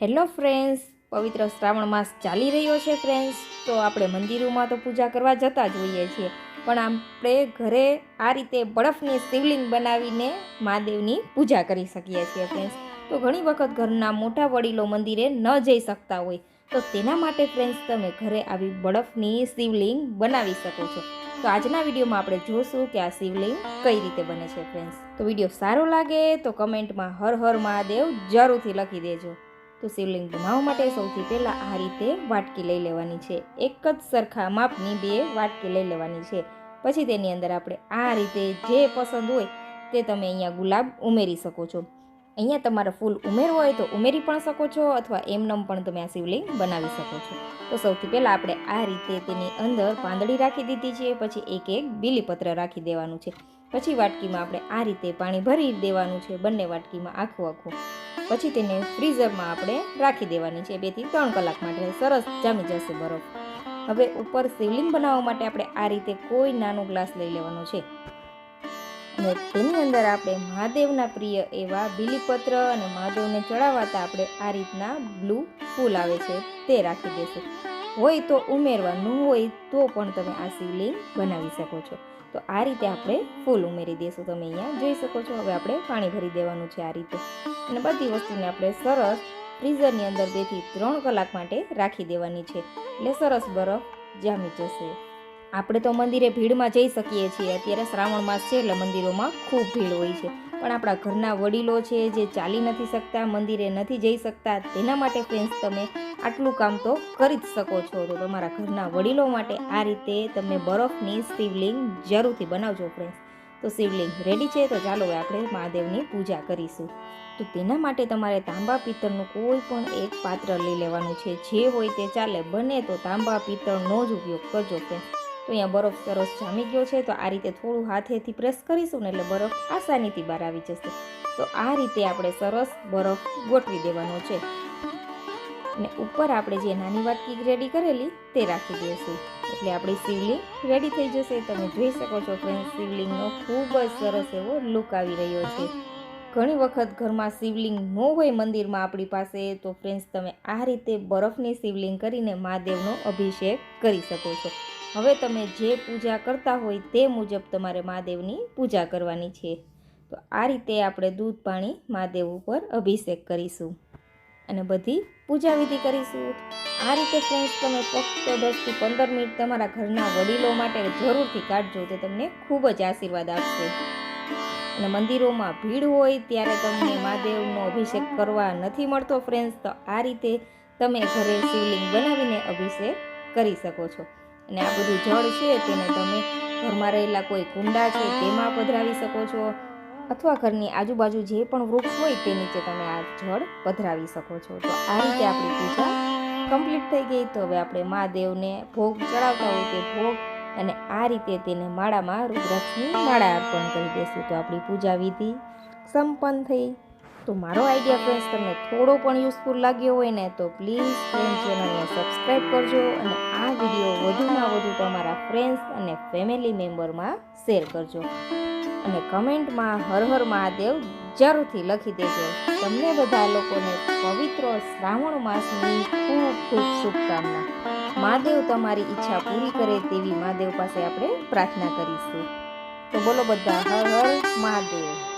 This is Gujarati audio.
હેલો ફ્રેન્ડ્સ, પવિત્ર શ્રાવણ માસ ચાલી રહ્યો છે ફ્રેન્ડ્સ, તો આપણે મંદિરોમાં તો પૂજા કરવા જતા જ હોઈએ છીએ. પણ આપણે ઘરે આ રીતે બરફની શિવલિંગ બનાવીને મહાદેવની પૂજા કરી શકીએ છીએ ફ્રેન્ડ્સ. તો ઘણી વખત ઘરના મોટા વડીલો મંદિરે ન જઈ શકતા હોય, તો તેના માટે ફ્રેન્ડ્સ તમે ઘરે આવી બરફની શિવલિંગ બનાવી શકો છો. તો આજના વિડીયોમાં આપણે જોશું કે આ શિવલિંગ કઈ રીતે બને છે ફ્રેન્ડ્સ. તો વીડિયો સારો લાગે તો કમેન્ટમાં હર હર મહાદેવ જરૂરથી લખી દેજો. તો શિવલિંગ બનાવવા માટે સૌથી પહેલાં આ રીતે વાટકી લઈ લેવાની છે. એક જ સરખા માપની બે વાટકી લઈ લેવાની છે. પછી તેની અંદર આપણે આ રીતે જે પસંદ હોય તે તમે અહીંયા ગુલાબ ઉમેરી શકો છો. અહીંયા તમારે ફૂલ ઉમેરવો હોય તો ઉમેરી પણ શકો છો અથવા એમનેમ પણ તમે આ શિવલિંગ બનાવી શકો છો. તો સૌથી પહેલાં આપણે આ રીતે તેની અંદર પાંદડી રાખી દીધી છે, પછી એક એક બીલીપત્ર રાખી દેવાનું છે. પછી વાટકીમાં આપણે આ રીતે પાણી ભરી દેવાનું છે, બંને વાટકીમાં આખું આખું પછી તેને ફ્રીઝરમાં આપણે રાખી દેવાની છે. બેથી ત્રણ કલાક માટે સરસ જામી જશે બરફ. હવે ઉપર શિવલિંગ બનાવવા માટે આપણે આ રીતે કોઈ નાનો ગ્લાસ લઈ લેવાનો છે. અને તેની અંદર આપણે મહાદેવના પ્રિય એવા બીલીપત્ર અને મહાદેવને ચડાવવાતા આપણે આ રીતના બ્લુ ફૂલ આવે છે તે રાખી દેશું. હોય તો ઉમેરવા ન હોય તો પણ તમે આ શિવલિંગ બનાવી શકો છો. તો આ રીતે આપણે ફૂલ ઉમેરી દઈશું. તમે અહીંયા જોઈ શકો છો, હવે આપણે પાણી ભરી દેવાનું છે આ રીતે. અને બધી વસ્તુને આપણે સરસ ફ્રીઝરની અંદર બેથી ત્રણ કલાક માટે રાખી દેવાની છે. એટલે સરસ બરફ જામી જશે. આપણે તો મંદિરે ભીડમાં જઈ શકીએ છીએ. અત્યારે શ્રાવણ માસ છે એટલે મંદિરોમાં ખૂબ ભીડ હોય છે. પણ આપણા ઘરના વડીલો છે જે ચાલી નથી શકતા, મંદિરે નથી જઈ શકતા, તેના માટે ફ્રેન્ડ્સ તમે આટલું કામ તો કરી જ શકો છો. તો તમારા ઘરના વડીલો માટે આ રીતે તમે બરફની શિવલિંગ જરૂરથી બનાવજો ફ્રેન્ડ્સ તો શિવલિંગ રેડી છે, તો ચાલો આપણે મહાદેવની પૂજા કરીશું. તો તેના માટે તમારે તાંબા પિત્તળનું કોઈ પણ એક પાત્ર લઈ લેવાનું છે. જે હોય તે ચાલે, બને તો તાંબા પિત્તળનો જ ઉપયોગ કરજો ફ્રેન્ડ્સ તો અહીંયા બરફ સરસ જામી ગયો છે, તો આ રીતે થોડું હાથેથી પ્રેસ કરીશું ને એટલે બરફ આસાનીથી બહાર આવી જશે. તો આ રીતે આપણે સરસ બરફ ગોઠવી દેવાનો છે. અને ઉપર આપણે જે નાની વાટકી રેડી કરેલી તે રાખી દઈશું. એટલે આપણી શિવલિંગ રેડી થઈ જશે. તમે જોઈ શકો છો ફ્રેન્ડ શિવલિંગનો ખૂબ જ સરસ એવો લુક આવી રહ્યો છે. ઘણી વખત ઘરમાં શિવલિંગ ન હોય મંદિરમાં આપણી પાસે, તો ફ્રેન્ડ્સ તમે આ રીતે બરફની શિવલિંગ કરીને મહાદેવનો અભિષેક કરી શકો છો. હવે તમે જે પૂજા કરતા હોય તે મુજબ તમારે મહાદેવની પૂજા કરવાની છે. તો આ રીતે આપણે દૂધ પાણી મહાદેવ ઉપર અભિષેક કરીશું અને બધી પૂજા વિધિ કરીશું. આ રીતે ફ્રેન્ડ્સ તમે ફક્ત દસથી પંદર મિનિટ તમારા ઘરના વડીલો માટે જરૂરથી કાઢજો, તે તમને ખૂબ જ આશીર્વાદ આપશે. અને મંદિરોમાં ભીડ હોય ત્યારે તમને મહાદેવનો અભિષેક કરવા નથી મળતો ફ્રેન્ડ્સ તો આ રીતે તમે ઘરે શિવલિંગ બનાવીને અભિષેક કરી શકો છો. અને આ બધું જળ છે તેને તમે ઘરમાં રહેલા કોઈ કુંડા છે તેમાં પધરાવી શકો છો. અથવા ઘરની આજુબાજુ જે પણ વૃક્ષ હોય તે નીચે તમે આ જળ પધરાવી શકો છો. તો આ રીતે આપણી પૂજા કમ્પ્લીટ થઈ ગઈ. તો હવે આપણે મહાદેવને ભોગ ચડાવતા હોય તે ભોગ અને આ રીતે તેને માળામાં રુદ્રાક્ષની માળા અર્પણ કરી દેશું. તો આપણી પૂજા વિધિ સંપન્ન થઈ. તો મારો આઈડિયા ફ્રેન્ડ્સ તમને થોડો પણ યુઝફુલ લાગ્યો હોય ને તો પ્લીઝ ફ્રેન્ડ ચેનલને સબસ્ક્રાઈબ કરજો અને આ વીડિયો વધુમાં વધુ તમારા ફ્રેન્ડ્સ અને ફેમિલી મેમ્બરમાં શેર કરજો. અને કમેન્ટમાં હર હર મહાદેવ જરૂરથી લખી દેજો. તમને બધા લોકોને પવિત્ર શ્રાવણ માસની ખૂબ ખૂબ શુભકામના. મહાદેવ તમારી ઈચ્છા પૂરી કરે તેવી મહાદેવ પાસે આપણે પ્રાર્થના કરીશું. તો બોલો બધા, હર હર મહાદેવ.